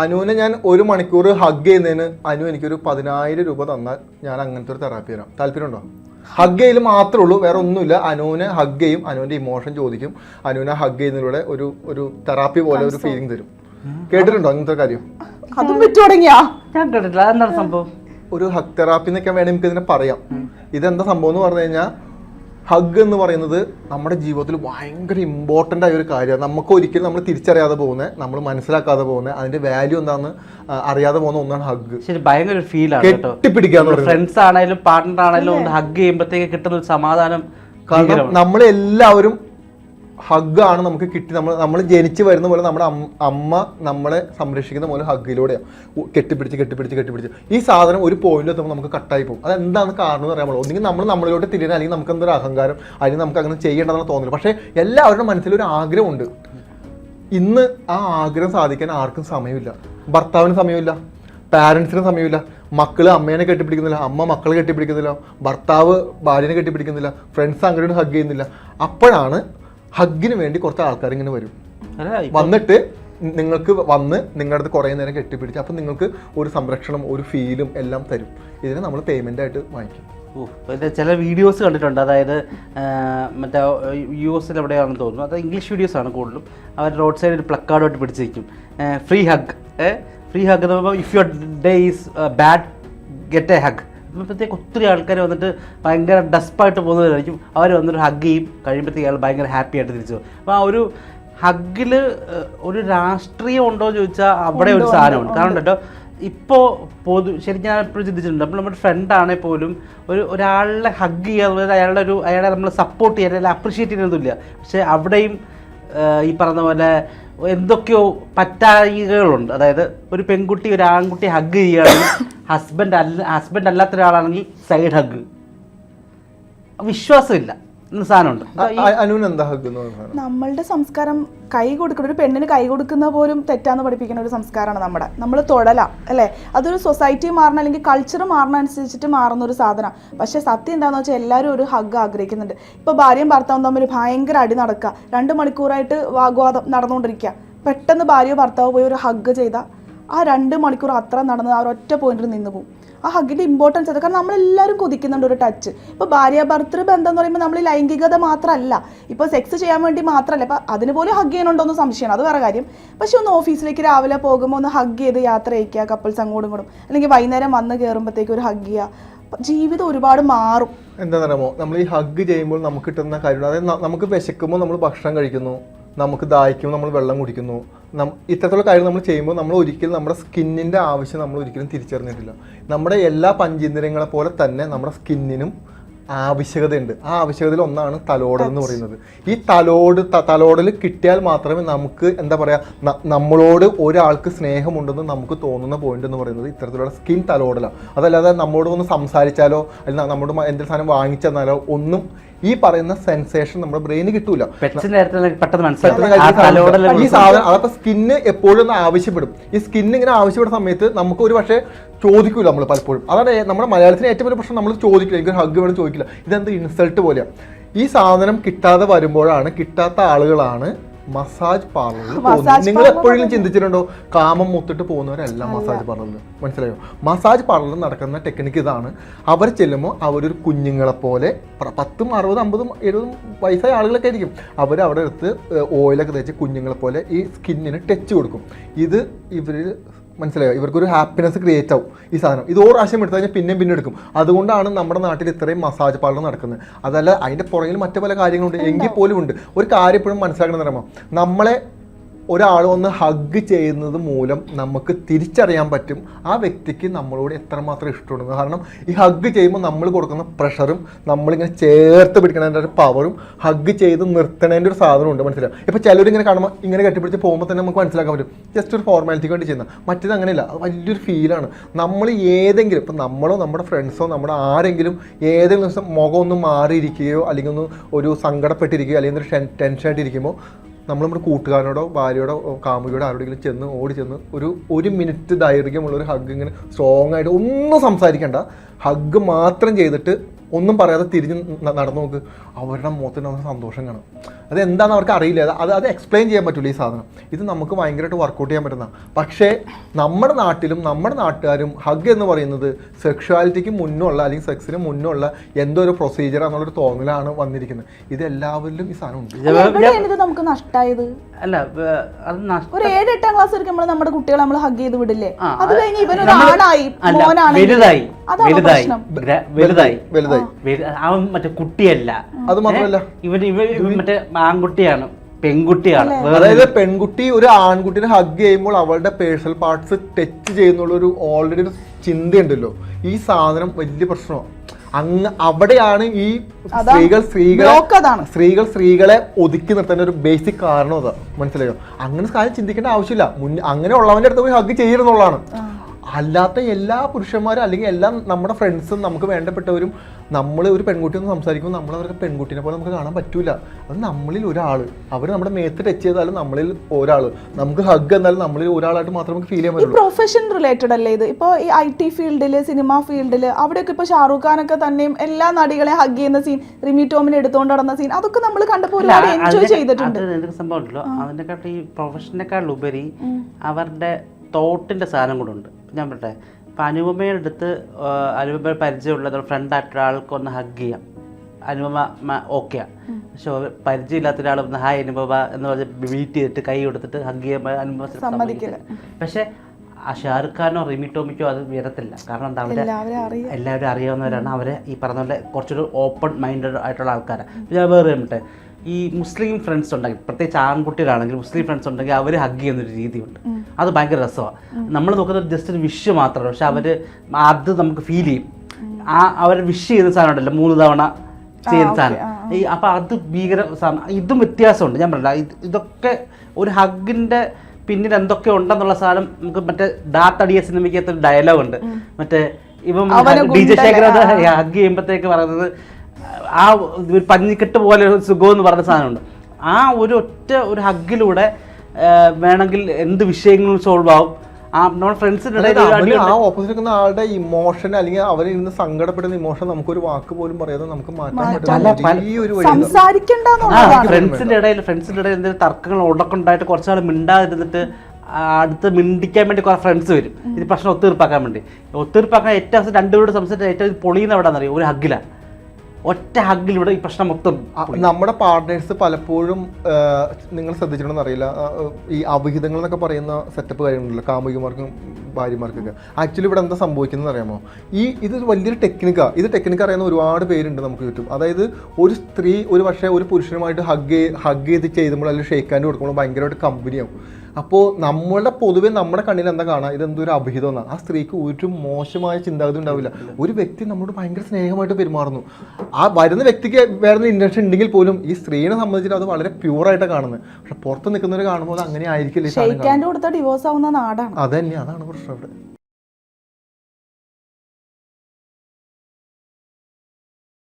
അനുവിനെ ഞാൻ ഒരു മണിക്കൂർ ഹഗ് ചെയ്യുന്നതിന് അനു എനിക്കൊരു പതിനായിരം രൂപ തന്നാൽ ഞാൻ അങ്ങനത്തെ ഒരു തെറാപ്പി തരാം. താല്പര്യമുണ്ടോ? ഹഗ് ചെയ്യൽ മാത്രമേ ഉള്ളൂ വേറെ ഒന്നുമില്ല. അനുവിനെ ഹഗ് ചെയ്യും അനുവിന്റെ ഇമോഷൻ ചോദിക്കും. അനുവിനെ ഹഗ് ചെയ്യുന്നതിലൂടെ ഒരു ഒരു തെറാപ്പി പോലെ ഒരു ഫീലിംഗ് തരും. കേട്ടിട്ടുണ്ടോ അങ്ങനത്തെ കാര്യം? അതും തുടങ്ങിയാ? ഞാൻ കേട്ടിട്ടില്ല. സംഭവം? ഒരു ഹഗ് തെറാപ്പി എന്നൊക്കെ വേണമെങ്കിൽ നമുക്ക് ഇതിനെ പറയാം. ഇതെന്താ സംഭവം എന്ന് പറഞ്ഞു കഴിഞ്ഞാൽ ഹഗ് എന്ന് പറയുന്നത് നമ്മുടെ ജീവിതത്തിൽ ഭയങ്കര ഇമ്പോർട്ടന്റ് ആയ ഒരു കാര്യമാണ്. നമുക്ക് ഒരിക്കലും നമ്മൾ തിരിച്ചറിയാതെ പോകുന്നത് നമ്മൾ മനസ്സിലാക്കാതെ പോകുന്നത് അതിന്റെ വാല്യൂ എന്താണെന്ന് അറിയാതെ പോകുന്ന ഒന്നാണ് ഹഗ്. ശരി ഭയങ്കര ഒരു ഫീലാണ് കേട്ടോ. കെട്ടിപ്പിടിക്കാന്ന് പറയുന്നത്. ഫ്രണ്ട്സ് ആണെങ്കിലും പാർട്ട്ണർ ആണെങ്കിലും ഒന്ന് ഹഗ് ചെയ്യുമ്പോഴത്തേക്ക് കിട്ടുന്ന ഒരു സമാധാനം കാരണം നമ്മളെല്ലാവരും ഹഗ് ആണ് നമുക്ക് കിട്ടി. നമ്മൾ നമ്മൾ ജനിച്ച് വരുന്ന പോലെ നമ്മുടെ അമ്മ നമ്മളെ സംരക്ഷിക്കുന്ന പോലെ ഹഗ്ഗിലൂടെയാണ് കെട്ടിപ്പിടിച്ച് കെട്ടിപ്പിടിച്ച് കെട്ടിപ്പിടിച്ച്. ഈ സാധനം ഒരു പോയിന്റ് എത്തുമ്പോൾ നമുക്ക് കട്ടായി പോകും. അത് എന്താണ് കാരണം എന്ന് പാടില്ല ഒന്നെങ്കിൽ നമ്മൾ നമ്മളിലോട്ട് തിരിയണം അല്ലെങ്കിൽ നമുക്ക് എന്തൊരു അഹങ്കാരം അല്ലെങ്കിൽ നമുക്ക് അങ്ങനെ ചെയ്യേണ്ടതെന്ന് തോന്നില്ല പക്ഷേ എല്ലാവരുടെ മനസ്സിലൊരു ആഗ്രഹമുണ്ട്. ഇന്ന് ആ ആഗ്രഹം സാധിക്കാൻ ആർക്കും സമയമില്ല. ഭർത്താവിന് സമയമില്ല. പാരൻസിന് സമയമില്ല. മക്കൾ അമ്മേനെ കെട്ടിപ്പിടിക്കുന്നില്ല. അമ്മ മക്കളെ കെട്ടിപ്പിടിക്കുന്നില്ല. ഭർത്താവ് ഭാര്യനെ കെട്ടിപ്പിടിക്കുന്നില്ല. ഫ്രണ്ട്സ് അങ്ങനെ ഹഗ് ചെയ്യുന്നില്ല. അപ്പോഴാണ് ഹഗ്ഗിന് വേണ്ടി കുറച്ച് ആൾക്കാർ ഇങ്ങനെ വരും. വന്നിട്ട് നിങ്ങൾക്ക് വന്ന് നിങ്ങളുടെ അടുത്ത് കുറേ നേരം കെട്ടിപ്പിടിച്ച് അപ്പം നിങ്ങൾക്ക് ഒരു സംരക്ഷണം ഒരു ഫീലും എല്ലാം തരും. ഇതിനെ നമ്മൾ പേയ്മെന്റ് ആയിട്ട് വാങ്ങിക്കും. ചില വീഡിയോസ് കണ്ടിട്ടുണ്ട്. അതായത് മറ്റേ യു എസിൽ എവിടെയാണെന്ന് തോന്നുന്നു. അത് ഇംഗ്ലീഷ് വീഡിയോസ് ആണ് കൂടുതലും. അവർ റോഡ് സൈഡിൽ ഒരു പ്ലക്കാർഡായിട്ട് പിടിച്ചിരിക്കും ഫ്രീ ഹഗ് ഫ്രീ ഹഗ് എന്ന് പറയുമ്പോൾ if your day is bad get a hug അപ്പോഴത്തേക്ക് ഒത്തിരി ആൾക്കാർ വന്നിട്ട് ഭയങ്കര ഡസ്പായിട്ട് പോകുന്നവരായിരിക്കും. അവർ വന്നിട്ട് ഹഗ് ചെയ്യും. കഴിയുമ്പോഴത്തേക്ക് അയാൾ ഭയങ്കര ഹാപ്പി ആയിട്ട് തിരിച്ചു അപ്പോൾ ആ ഒരു ഹഗ്ഗിൽ ഒരു രാഷ്ട്രീയം ഉണ്ടോ എന്ന് ചോദിച്ചാൽ അവിടെ ഒരു സാധനമുണ്ട്. കാരണം കേട്ടോ ഇപ്പോൾ പൊതു ശരിക്കും ഞാൻ എപ്പോഴും ചിന്തിച്ചിട്ടുണ്ട്. അപ്പോൾ നമ്മുടെ ഫ്രണ്ട് ആണെങ്കിൽ പോലും ഒരു ഒരാളെ ഹഗ് ചെയ്യാതെ അയാളുടെ ഒരു അയാളെ നമ്മൾ സപ്പോർട്ട് ചെയ്യാൻ അല്ലെങ്കിൽ അപ്രീഷിയേറ്റ് ചെയ്യുന്നതൊന്നുമില്ല പക്ഷേ അവിടെയും ഈ പറഞ്ഞ പോലെ എന്തൊക്കെയോ പറ്റായികകളുണ്ട്. അതായത് ഒരു പെൺകുട്ടി ഒരു ആൺകുട്ടി ഹഗ് ചെയ്യുകയാണെങ്കിൽ ഹസ്ബൻഡ് അല്ല ഹസ്ബൻഡ് അല്ലാത്ത ഒരാളാണെങ്കിൽ സൈഡ് ഹഗ് വിശ്വാസമില്ല. എന്ന സാധനമുണ്ട്. നമ്മളുടെ സംസ്കാരം കൈ കൊടുക്കുന്ന ഒരു പെണ്ണിന് കൈ കൊടുക്കുന്ന പോലും തെറ്റാന്ന് പഠിപ്പിക്കുന്ന ഒരു സംസ്കാരമാണ് നമ്മുടെ. നമ്മൾ തൊടല അല്ലേ? അതൊരു സൊസൈറ്റി മാറണം അല്ലെങ്കിൽ കൾച്ചർ മാറണ അനുസരിച്ചിട്ട് മാറുന്ന ഒരു സാധനം പക്ഷെ സത്യം എന്താണെന്ന് വെച്ചാൽ എല്ലാവരും ഒരു ഹഗ് ആഗ്രഹിക്കുന്നുണ്ട്. ഇപ്പോൾ ഭാര്യയും ഭർത്താവും തമ്മിൽ ഭയങ്കര അടി നടക്കുക രണ്ട് മണിക്കൂറായിട്ട് വാഗ്വാദം നടന്നുകൊണ്ടിരിക്കുക പെട്ടെന്ന് ഭാര്യയോ ഭർത്താവോ പോയി ഒരു ഹഗ് ചെയ്താൽ ആ രണ്ട് മണിക്കൂർ അത്ര നടന്ന് ആ ഒരൊറ്റ പോയിന്റിൽ നിന്ന് പോകും ആ ഹഗിന്റെ ഇമ്പോർട്ടൻസ് അത് കാരണം നമ്മളെല്ലാവരും കൊതിക്കുന്നുണ്ട് ഒരു ടച്ച് ഇപ്പോൾ ഭാര്യ ഭർത്തൃ ബന്ധം എന്ന് പറയുമ്പോൾ നമ്മൾ ലൈംഗികത മാത്രമല്ല ഇപ്പോൾ സെക്സ് ചെയ്യാൻ വേണ്ടി മാത്രമല്ല ഇപ്പം അതിന് പോലും ഹഗ് ചെയ്യണുണ്ടോ എന്ന് സംശയമാണ്. അത് വേറെ കാര്യം. പക്ഷെ ഒന്ന് ഓഫീസിലേക്ക് രാവിലെ പോകുമ്പോൾ ഒന്ന് ഹഗ് ചെയ്ത് യാത്ര അയക്കുക കപ്പിൾസ് അങ്ങോട്ടും ഇങ്ങോട്ടും. അല്ലെങ്കിൽ വൈകുന്നേരം വന്ന് കയറുമ്പോഴത്തേക്ക് ഒരു ഹഗ് ചെയ്യുക. ജീവിതം ഒരുപാട് മാറും. എന്താണോ നമ്മൾ ഈ ഹഗ് ചെയ്യുമ്പോൾ നമുക്ക് കിട്ടുന്ന കാര്യം അതായത് നമുക്ക് വിശക്കുമ്പോൾ നമ്മൾ ഭക്ഷണം കഴിക്കുന്നു നമുക്ക് ദാഹിക്കുമ്പോൾ നമ്മൾ വെള്ളം കുടിക്കുന്നു. ഇത്തരത്തിലുള്ള കാര്യം നമ്മൾ ചെയ്യുമ്പോൾ നമ്മൾ ഒരിക്കലും നമ്മുടെ സ്കിന്നിന്റെ ആവശ്യം നമ്മൾ ഒരിക്കലും തിരിച്ചറിഞ്ഞിട്ടില്ല. നമ്മുടെ എല്ലാ പഞ്ചേന്ദ്രിയങ്ങളെ പോലെ തന്നെ നമ്മുടെ സ്കിന്നിനും ആവശ്യകതയുണ്ട്. ആ ആവശ്യകതയിൽ ഒന്നാണ് തലോടൽ എന്ന് പറയുന്നത്. ഈ തലോട് തലോടൽ കിട്ടിയാൽ മാത്രമേ നമുക്ക് എന്താ പറയുക നമ്മളോട് ഒരാൾക്ക് സ്നേഹമുണ്ടെന്ന് നമുക്ക് തോന്നുന്ന പോയിന്റ് എന്ന് പറയുന്നത് ഇത്തരത്തിലുള്ള സ്കിൻ തലോടലാണ്. അതല്ലാതെ നമ്മളോട് ഒന്ന് സംസാരിച്ചാലോ അല്ലെങ്കിൽ നമ്മുടെ എന്തെങ്കിലും സാധനം വാങ്ങിച്ചെന്നാലോ ഒന്നും ഈ പറയുന്ന സെൻസേഷൻ നമ്മുടെ ബ്രെയിന് കിട്ടൂല. ഈ സാധനം അതപ്പോ സ്കിന്ന് എപ്പോഴും ഒന്ന് ആവശ്യപ്പെടും. ഈ സ്കിന്ന് ഇങ്ങനെ ആവശ്യപ്പെടുന്ന സമയത്ത് നമുക്ക് ഒരു പക്ഷേ ചോദിക്കൂല നമ്മൾ പലപ്പോഴും. അതാണ് നമ്മുടെ മലയാളത്തിന് ഏറ്റവും വലിയ പ്രശ്നം നമ്മൾ ചോദിക്കില്ല. എനിക്ക് ഹഗ് വേണം ചോദിക്കില്ല. ഇതെന്ത് ഇൻസൾട്ട് പോലെയാണ് ഈ സാധനം കിട്ടാതെ വരുമ്പോഴാണ് കിട്ടാത്ത ആളുകളാണ് മസാജ് പാർലറിൽ പോകുന്നത് നിങ്ങൾ എപ്പോഴെങ്കിലും ചിന്തിച്ചിട്ടുണ്ടോ? കാമം മുത്തിട്ട് പോകുന്നവരല്ല മസാജ് പാർലറിൽ. മനസ്സിലായോ? മസാജ് പാർലറിൽ നടക്കുന്ന ടെക്നിക്ക് ഇതാണ്. അവർ ചെല്ലുമ്പോൾ അവരൊരു കുഞ്ഞുങ്ങളെ പോലെ പത്തും അറുപതും അമ്പതും എഴുപതും വയസ്സായ ആളുകളൊക്കെ ആയിരിക്കും. അവർ അവിടെ എടുത്ത് ഓയിലൊക്കെ തേച്ച് കുഞ്ഞുങ്ങളെ പോലെ ഈ സ്കിന്നിന് ടച്ച് കൊടുക്കും. ഇത് ഇവർ മനസ്സിലായോ? ഇവർക്കൊരു ഹാപ്പിനെസ് ക്രിയേറ്റ് ആവും ഈ സാധനം. ഇത് ഓരോ പ്രാവശ്യം എടുത്തു കഴിഞ്ഞാൽ പിന്നെയും പിന്നെ എടുക്കും. അതുകൊണ്ടാണ് നമ്മുടെ നാട്ടിൽ ഇത്രയും മസാജ് പാർലർ നടക്കുന്നത്. അതല്ല അതിന്റെ പുറകിൽ മറ്റു പല കാര്യങ്ങളുണ്ട്. എങ്കിൽ പോലും ഉണ്ട്. ഒരു കാര്യം ഇപ്പോഴും മനസ്സിലാക്കണം എന്ന് പറയുമ്പോൾ നമ്മളെ ഒരാൾ ഒന്ന് ഹഗ് ചെയ്യുന്നത് മൂലം നമുക്ക് തിരിച്ചറിയാൻ പറ്റും ആ വ്യക്തിക്ക് നമ്മളോട് എത്രമാത്രം ഇഷ്ടമുണ്ടെന്ന്. കാരണം ഈ ഹഗ് ചെയ്യുമ്പോൾ നമ്മൾ കൊടുക്കുന്ന പ്രഷറും നമ്മളിങ്ങനെ ചേർത്ത് പിടിക്കണതിന്റെ ഒരു പവറും ഹഗ് ചെയ്ത് നിർത്തണതിന്റെ ഒരു സാധനമുണ്ട് മനസ്സിലാവും ഇപ്പോൾ ചിലരിങ്ങനെ കാണുമ്പോൾ ഇങ്ങനെ കെട്ടിപ്പിടിച്ച് പോകുമ്പോൾ തന്നെ നമുക്ക് മനസ്സിലാക്കാൻ പറ്റും. ജസ്റ്റ് ഒരു ഫോർമാലിറ്റിക്ക് വേണ്ടി ചെയ്യുന്ന. മറ്റേത് അങ്ങനെയല്ല. അത് വലിയൊരു ഫീലാണ് നമ്മൾ ഏതെങ്കിലും ഇപ്പം നമ്മളോ നമ്മുടെ ഫ്രണ്ട്സോ നമ്മുടെ ആരെങ്കിലും ഏതെങ്കിലും ദിവസം മുഖം ഒന്ന് മാറിയിരിക്കുകയോ അല്ലെങ്കിൽ ഒന്ന് ഒരു സങ്കടപ്പെട്ടിരിക്കുകയോ അല്ലെങ്കിൽ ഒരു ടെൻഷൻ ആയിട്ടിരിക്കുമ്പോൾ നമ്മൾ നമ്മുടെ കൂട്ടുകാരനോടോ ഭാര്യയോടോ കാമുകിയോടോ ആരോടെങ്കിലും ചെന്ന് ഓടി ചെന്ന് ഒരു ഒരു മിനിറ്റ് ദൈർഘ്യമുള്ള ഒരു ഹഗ് ഇങ്ങനെ സ്ട്രോങ് ആയിട്ട് ഒന്നും സംസാരിക്കണ്ട. ഹഗ് മാത്രം ചെയ്തിട്ട് ഒന്നും പറയാതെ തിരിഞ്ഞ് നടന്നു നോക്ക്. അവരുടെ മുഖത്തിന് നമുക്ക് സന്തോഷം കാണാം. അത് എന്താണെന്ന് അവർക്ക് അറിയില്ല. അത് അത് അത് എക്സ്പ്ലെയിൻ ചെയ്യാൻ പറ്റില്ല ഈ സാധനം. ഇത് നമുക്ക് ഭയങ്കരമായിട്ട് വർക്കൗട്ട് ചെയ്യാൻ പറ്റുന്ന. പക്ഷേ നമ്മുടെ നാട്ടിലും നമ്മുടെ നാട്ടുകാരും ഹഗ് എന്ന് പറയുന്നത് സെക്ഷുവാലിറ്റിക്ക് മുന്നുള്ള അല്ലെങ്കിൽ സെക്സിന് മുന്നുള്ള എന്തോ ഒരു പ്രൊസീജിയർ എന്നുള്ളൊരു തോന്നലാണ് വന്നിരിക്കുന്നത്. ഇത് എല്ലാവരിലും ഈ സാധനം ഉണ്ട്. നമുക്ക് നഷ്ടമായത് അല്ല ഒരു ഏഴ് എട്ടാം ക്ലാസ് വരെ നമ്മൾ നമ്മുടെ കുട്ടികളെ നമ്മൾ ഹഗ് ചെയ്ത് വിടില്ലേ? അത് കഴിഞ്ഞ് ഇവനൊരു മോനാണെങ്കിൽ വലുതായി വലുതായി വലുതായി. വലുതായി. അവൻ മറ്റേ കുട്ടിയല്ല. അത് മാത്രമല്ല. ഇവൻ ഇവൻ ഇവൻ മറ്റേ ആൺകുട്ടിയാണ് പെൺകുട്ടിയാണ്. അതായത് പെൺകുട്ടി ഒരു ആൺകുട്ടിനെ ഹഗ് ചെയ്യുമ്പോൾ അവളുടെ പേഴ്സണൽ പാർട്സ് ടച്ച് ചെയ്യുന്നുള്ള ഒരു ഓൾറെഡി ഒരു ചിന്തയുണ്ടല്ലോ. ഈ സാധനം വലിയ പ്രശ്നമാണ് അങ്ങ് അവിടെയാണ് ഈ സ്ത്രീകൾ സ്ത്രീകളെ സ്ത്രീകൾ സ്ത്രീകളെ ഒതുക്കി നിർത്തേണ്ട ഒരു ബേസിക് കാരണം അതാ. മനസ്സിലായോ? അങ്ങനെ കാര്യം ചിന്തിക്കേണ്ട ആവശ്യമില്ല. അങ്ങനെ ഉള്ളവന്റെ അടുത്ത് പോയി ഹഗ് ചെയ്യരുന്നുള്ളതാണ്. അല്ലാത്ത എല്ലാ പുരുഷന്മാരും അല്ലെങ്കിൽ എല്ലാ നമ്മുടെ ഫ്രണ്ട്സും നമുക്ക് വേണ്ടപ്പെട്ടവരും നമ്മൾ ഒരു പെൺകുട്ടി ഒന്ന് സംസാരിക്കുമ്പോൾ നമ്മൾ അവർക്ക് പെൺകുട്ടിനെ പോലെ നമുക്ക് കാണാൻ പറ്റില്ല അത് നമ്മളിൽ ഒരാൾ അവർ നമ്മുടെ മേത്ത് ടച്ച് ചെയ്താലും നമ്മളിൽ ഒരാൾ നമുക്ക് ഹഗ് എന്നാലും നമ്മളിൽ ഒരാളായിട്ട് മാത്രം നമുക്ക് ഫീൽ ചെയ്യാൻ പറ്റും പ്രൊഫഷൻ റിലേറ്റഡ് അല്ലേ ഇത്? ഇപ്പോൾ ഈ ഐ ടി ഫീൽഡിൽ സിനിമ ഫീൽഡിൽ അവിടെയൊക്കെ ഇപ്പോൾ ഷാറൂഖ് ഖാനൊക്കെ തന്നെയും എല്ലാ നടികളെ ഹഗ് ചെയ്യുന്ന സീൻ റിമി ടോമിനെ എടുത്തുകൊണ്ട് നടന്ന സീൻ അതൊക്കെ നമ്മൾ കണ്ടപ്പോൾ ഒരുപാട് എൻജോയ് ചെയ്തിട്ടുണ്ട്. അത് സംഭവം ഉണ്ടല്ലോ. അതിനെക്കാട്ടും ഈ പ്രൊഫഷനെക്കാളുപരി അവരുടെ തോട്ടിന്റെ സാധനം കൂടെ ഉണ്ട്. ഞാൻ പറട്ടെ ഇപ്പം അനുപമയുടെ അടുത്ത് അനുപമ പരിചയമുള്ളത് ഫ്രണ്ട് ആയിട്ട് ഒരാൾക്ക് ഹഗ് ചെയ്യാം. അനുപമ ഓക്കെയാണ് പക്ഷെ പരിചയമില്ലാത്ത ഒരാൾ ഒന്ന് ഹായ് അനുപമ എന്ന് പറഞ്ഞ് മീറ്റ് ചെയ്തിട്ട് കൈ കൊടുത്തിട്ട് ഹഗ് ചെയ്യുമ്പോൾ അനുപമ സമ്മതിക്കില്ല. പക്ഷെ ആ ഷാറുഖ് ഖാനോ റിമി ടോമിക്കോ അത് വരത്തില്ല. കാരണം എന്താ അവരെ എല്ലാവരും അറിയാം. അറിയാവുന്നവരാണ്. അവരെ ഈ പറഞ്ഞ പോലെ കുറച്ചൊരു ഓപ്പൺ മൈൻഡഡ് ആയിട്ടുള്ള ആൾക്കാരാണ് ഞാൻ വേറെ ഈ മുസ്ലിം ഫ്രണ്ട്സ് ഉണ്ടെങ്കിൽ പ്രത്യേകിച്ച് ആൺകുട്ടികളാണെങ്കിൽ മുസ്ലിം ഫ്രണ്ട്സ് ഉണ്ടെങ്കിൽ അവർ ഹഗ് ചെയ്യുന്ന ഒരു രീതിയുണ്ട്. അത് ഭയങ്കര രസമാണ് നമ്മൾ നോക്കുന്നത് ജസ്റ്റ് ഒരു വിഷ് മാത്രമാണ്. പക്ഷെ അവർ അത് നമുക്ക് ഫീൽ ചെയ്യും. ആ അവർ വിഷ് ചെയ്യുന്ന സാധനം ഉണ്ടല്ലോ മൂന്ന് തവണ ചെയ്യുന്ന സാധനം. ഈ അപ്പം അത് ഭീകര സാധനം. ഇതും വ്യത്യാസമുണ്ട്. ഞാൻ പറഞ്ഞില്ല ഇതൊക്കെ ഒരു ഹഗിന്റെ പിന്നിൽ എന്തൊക്കെ ഉണ്ടെന്നുള്ള സാധനം നമുക്ക് മറ്റേ ഡാത്തടിയ സിനിമയ്ക്കകത്ത് ഡയലോഗ് ഉണ്ട്. മറ്റേ ഇപ്പം ഡി ജെ ശേഖര ഹഗ് ചെയ്യുമ്പോഴത്തേക്ക് പറയുന്നത് ആ ഒരു പഞ്ഞിക്കെട്ട് പോലെ ഒരു സുഖം എന്ന് പറഞ്ഞ സാധനമുണ്ട്. ആ ഒരു ഒറ്റ ഒരു ഹഗ്ഗിലൂടെ വേണമെങ്കിൽ എന്ത് വിഷയങ്ങളും സോൾവ് ആവും. ആ നമ്മുടെ ഒരു അടി ആ ഓപ്പോസിറ്റ് നിൽക്കുന്ന ആളുടെ ഇമോഷൻ അല്ലെങ്കിൽ അവൻ ഇന്ന് സങ്കടപ്പെടുന്ന ഇമോഷൻ നമുക്കൊരു വാക്ക് പോലും പറയാതെ നമുക്ക് മാറ്റാൻ പറ്റില്ല. ഈ ഒരു വഴി ആ സംസാരിക്കണ്ടെന്നുള്ളതാണ് ഫ്രണ്ട്സിന്റെ ഇടയിൽ ഫ്രണ്ട്സിന്റെ ഇടയിൽ എന്തെങ്കിലും തർക്കങ്ങൾ ഉടക്കുണ്ടായിട്ട് കുറച്ചാൾ മിണ്ടാതിരുന്നിട്ട് അടുത്ത് മിണ്ടിക്കാൻ വേണ്ടി കുറെ ഫ്രണ്ട്സ് വരും. ഇത് പ്രശ്നം ഒത്തീർപ്പാക്കാൻ വേണ്ടി. ഒത്തീർപ്പാക്കാൻ ഏറ്റവും രണ്ടുപേരോട് സംസാരിച്ച ഏറ്റവും പൊളിയുന്ന എവിടെ അറിയാം ഒരു ഹഗ്ഗിലാണ് ഒറ്റ ഹഗ്ഗിലൂടെ ഈ പ്രശ്നം മൊത്തം നമ്മുടെ പാർട്ട്നേഴ്സ് പലപ്പോഴും നിങ്ങൾ ശ്രദ്ധിച്ചിട്ടുണ്ടെന്ന് അറിയില്ല. ഈ അവിഹിതങ്ങൾ എന്നൊക്കെ പറയുന്ന സെറ്റപ്പ് കാര്യങ്ങളുണ്ടല്ലോ കാമുകിമാർക്കും ഭാര്യമാർക്കൊക്കെ. ആക്ച്വലി ഇവിടെ എന്താ സംഭവിക്കുന്നത് അറിയാമോ? ഈ ഇത് വലിയൊരു ടെക്നിക്കാണ് ഇത് ടെക്നിക്ക് അറിയുന്ന ഒരുപാട് പേരുണ്ട് നമുക്ക് ചുറ്റും അതായത് ഒരു സ്ത്രീ ഒരു പക്ഷേ ഒരു പുരുഷനുമായിട്ട് ഹഗ് ഹഗ് ചെയ്ത് ചെയ്യുമ്പോൾ അല്ലെങ്കിൽ ഷേക്ക് ഹാൻഡ് കൊടുക്കുമ്പോൾ ഭയങ്കരമായിട്ട് കമ്പനിയാവും അപ്പോൾ നമ്മളുടെ പൊതുവെ നമ്മുടെ കണ്ണിൽ എന്താ കാണാം? ഇതെന്തോ ഒരു അഭിഹിതം എന്നാണ് ആ സ്ത്രീക്ക് ഒരു മോശമായ ചിന്താഗതി ഉണ്ടാവില്ല. ഒരു വ്യക്തി നമ്മോട് ഭയങ്കര സ്നേഹമായിട്ട് പെരുമാറുന്നു. ആ വരുന്ന വ്യക്തിക്ക് വേറെ ഇന്റൻഷൻ ഉണ്ടെങ്കിൽ പോലും ഈ സ്ത്രീനെ സംബന്ധിച്ചിട്ട് അത് വളരെ പ്യൂറായിട്ട് കാണുന്നത് പക്ഷെ പുറത്ത് നിൽക്കുന്നവർ കാണുമ്പോൾ അങ്ങനെ ആയിരിക്കില്ല ഡിവോഴ്സ് ആവുന്ന നാടാണ്. അത് തന്നെ അതാണ് പ്രശ്നം ഇവിടെ